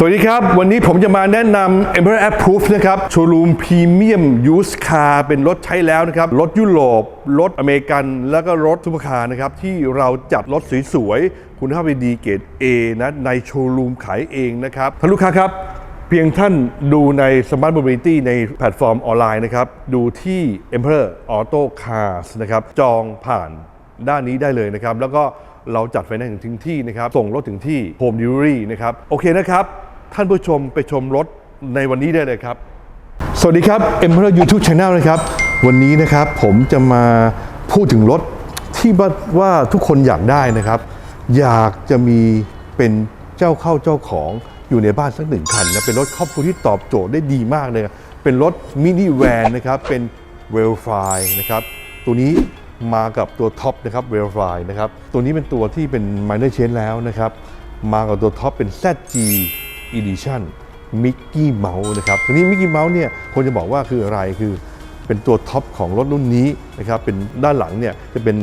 สวัสดีครับ วันนี้ผมจะมาแนะนำ Emperor Approve นะครับโชว์รูมพรีเมียมยูสคาร์เป็นรถใช้แล้วนะครับ รถยุโรป รถอเมริกัน แล้วก็รถซุปเปอร์คาร์นะครับ ที่เราจัดรถสวยๆ คุณภาพดีเกรด A นะในโชว์รูมขายเองนะครับท่านลูกค้าครับ เพียงท่านดูใน Smart Mobility ในแพลตฟอร์มออนไลน์นะครับ ดูที่ Emperor Auto Cars นะครับ จองผ่านด้านนี้ได้เลยนะครับ แล้วก็เราจัดไฟแนนซ์ถึงที่นะครับ ส่งรถถึงที่ Home Delivery นะครับ โอเคนะครับ ท่านผู้ชมไปชมรถในวันนี้ได้เลยครับ สวัสดีครับ Emperor YouTube Channel นะครับ วันนี้นะครับผมจะมาพูดถึงรถที่ว่าทุกคนอยากได้นะครับ อยากจะมีเป็นเจ้าเข้าเจ้าของอยู่ในบ้านสักหนึ่งคันนะเป็นรถครอบครัวที่ตอบโจทย์ได้ดีมากเลย เป็นรถมินิแวนนะครับเป็นเวลฟายนะครับตัวนี้มากับตัวท็อปนะครับเวลฟายนะครับตัวนี้เป็นตัวที่เป็น minor change แล้วนะครับมากับตัวท็อปเป็น ZG Edition มิกกี้เมาส์นะครับทีนี้มิกกี้เมาส์เนี่ยคนจะบอกว่าคืออะไรคือเป็นตัวท็อปของรถรุ่นนี้นะครับเป็นด้านหลังเนี่ยจะเป็น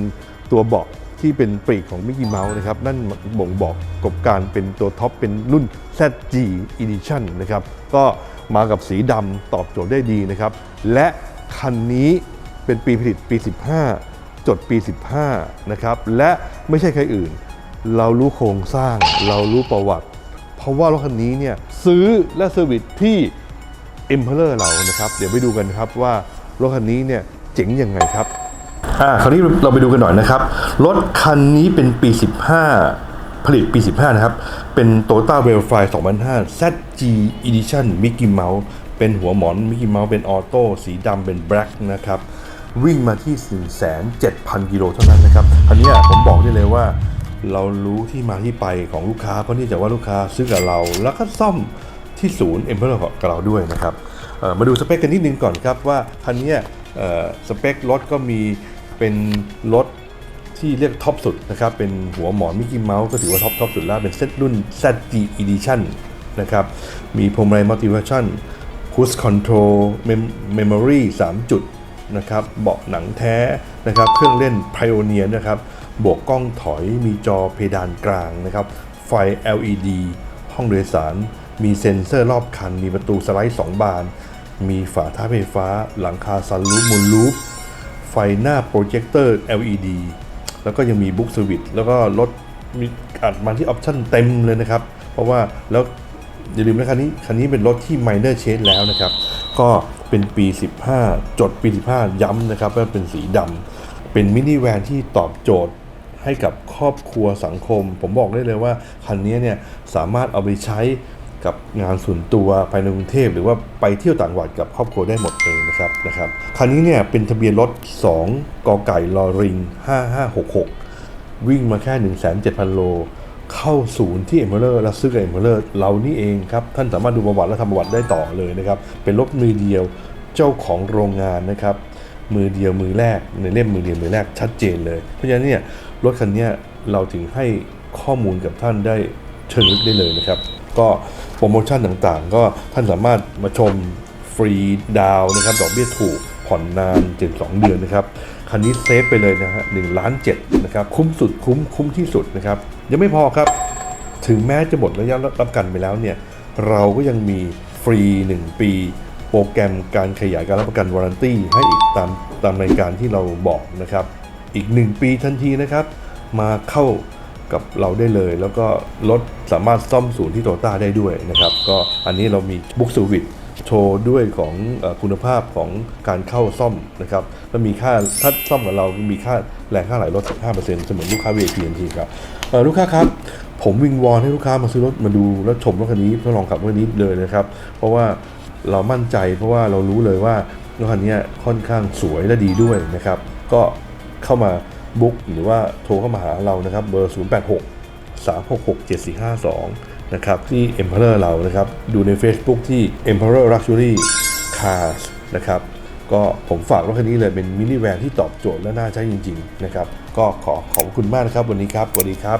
ตัวเบาะที่เป็นปรีกของมิกกี้เมาส์นะครับนั่นบ่งบอกกับการเป็นตัวท็อปเป็นรุ่น ZG Edition นะครับก็มากับสีดำตอบโจทย์ได้ดีนะครับ และคันนี้เป็นปีผลิตปี 15 จดปี 15 นะครับ และไม่ใช่ใครอื่น เรารู้โครงสร้าง เรารู้ประวัติ ราะว่ารถคันนี้เนี่ยซื้อและเซอร์วิสที่ e m p e r o r เรานะครับ เดี๋ยวไปดูกันครับว่ารถคันนี้เนี่ยเจ๋งยังไงครับอ่าคราวนี้เราไปดูกันหน่อยนะครับ รถคันนี้เป็นปี 15 ผลิตปี 15 นะครับ เป็น Toyota r a i l f l y 2005 ZG Edition Mickey Mouse เป็นหัวหมอน Mickey Mouse เป็นออโต้สีดำเป็น Black นะครับ วิ่งมาที่107,000 กิโลเท่านั้นนะครับคันนี้ผมบอกได้เลยว่า เรารู้ที่มาที่ไปของลูกค้าเพราะนี่จากว่าลูกค้าซื้อกับเรา แล้วก็ซ่อมที่ศูนย์เอ็มเพอร์กับเราด้วยนะครับมาดูสเปคกันนิดนึงก่อนครับว่าคันนี้สเปครถก็มีเป็นรถที่เรียกท็อปสุดนะครับ เป็นหัวหมอนมิกกี้เมาส์ก็ถือว่าท็อปท็อปสุดแล้วเป็นเซตรุ่น ZG Edition นะครับ มีพวงมาลัยมัลติฟังชั่นคูสคอนโทรลเมมโมรี่3จุดนะครับ เบาะหนังแท้นะครับ เครื่องเล่น Pioneer นะครับ บวกกล้องถอยมีจอเพดานกลางนะครับ ไฟ LED ห้องโดยสาร มีเซ็นเซอร์รอบคัน มีประตูสไลด์ 2 บาน มีฝาท้ายไฟฟ้า หลังคาซันรูฟมูลลูปไฟหน้าโปรเจคเตอร์ LED แล้วก็ยังมีบุ๊กสวิตแล้วก็รถมีอัดมาที่ออปชั่นเต็มเลยนะครับ เพราะว่าแล้วอย่าลืมนะคันนี้คันนี้เป็นรถที่ minor change แล้วนะครับ ก็เป็นปี 15 จดปี 15 ย้ำนะครับว่าเป็นสีดำเป็นมินิแวนที่ตอบโจทย์ ให้กับครอบครัวสังคม ผมบอกได้เลยว่าคันนี้เนี่ยสามารถเอาไปใช้กับงานส่วนตัวภายในกรุงเทพหรือว่าไปเที่ยวต่างจังหวัดกับครอบครัวได้หมดเลยนะครับนะครับคันนี้เนี่ยเป็นทะเบียนรถ 2กไก่ลอริง 5566 วิ่งมาแค่ 1,700โล เข้าศูนย์ที่เอ็มเบอร์แล้วซื้อกับเอ็มเบอร์เรานี่เองครับ ท่านสามารถดูประวัติและทำประวัติได้ต่อเลยนะครับ เป็นรถมือเดียวเจ้าของโรงงานนะครับ มือเดียวมือแรกในเล่มมือเดียวมือแรกชัดเจนเลย เพราะฉะนั้นเนี่ยรถคันนี้เราถึงให้ข้อมูลกับท่านได้เชิงลึกได้เลยนะครับ ก็โปรโมชั่นต่างๆ ก็ท่านสามารถมาชมฟรีดาวนะครับดอกเบี้ยถูกผ่อนนาน72เดือนนะครับ คันนี้เซฟไปเลยนะฮะหนึ่งล้านเจ็ดนะครับ คุ้มสุดคุ้มคุ้มที่สุดนะครับ ยังไม่พอครับ ถึงแม้จะหมดระยะรับกันไปแล้วเนี่ย เราก็ยังมีฟรี 1 ปี โปรแกรมการขยายการรับประกันวารันตี้ให้อีกตามตามรายการที่เราบอกนะครับ อีก 1 ปีทันทีนะครับ มาเข้ากับเราได้เลย แล้วก็รถสามารถซ่อมศูนย์ที่โตต้าได้ด้วยนะครับ ก็อันนี้เรามีบุ๊กสวิตโชว์ด้วยของอคุณภาพของการเข้าซ่อมนะครับแล้วมีค่าถ้าซ่อมกับเรามีค่าแรงค่าไหลลด 15%เสมือนลูกค้า VIP ทันทีครับลูกค้าครับ ผมวิงวอนให้ลูกค้ามาซื้อรถมาดูแล้วชมรถคันนี้ทดลองขับรถคันนี้เลยนะครับ เพราะว่า เรามั่นใจเพราะว่าเรารู้เลยว่ารถคันนี้ค่อนข้างสวยและดีด้วยนะครับ ก็เข้ามาบุ๊กหรือว่าโทรเข้ามาหาเรานะครับเบอร์ 086 366 7452 นะครับ ที่ Emperor เรานะครับ ดูใน Facebook ที่ Emperor Luxury Cars นะครับ ก็ผมฝากรถคันนี้เลยเป็นมินิแวนที่ตอบโจทย์และน่าใช้จริง ๆ นะครับ ก็ขอขอบคุณมากนะครับ วันนี้ครับสวัสดีครับ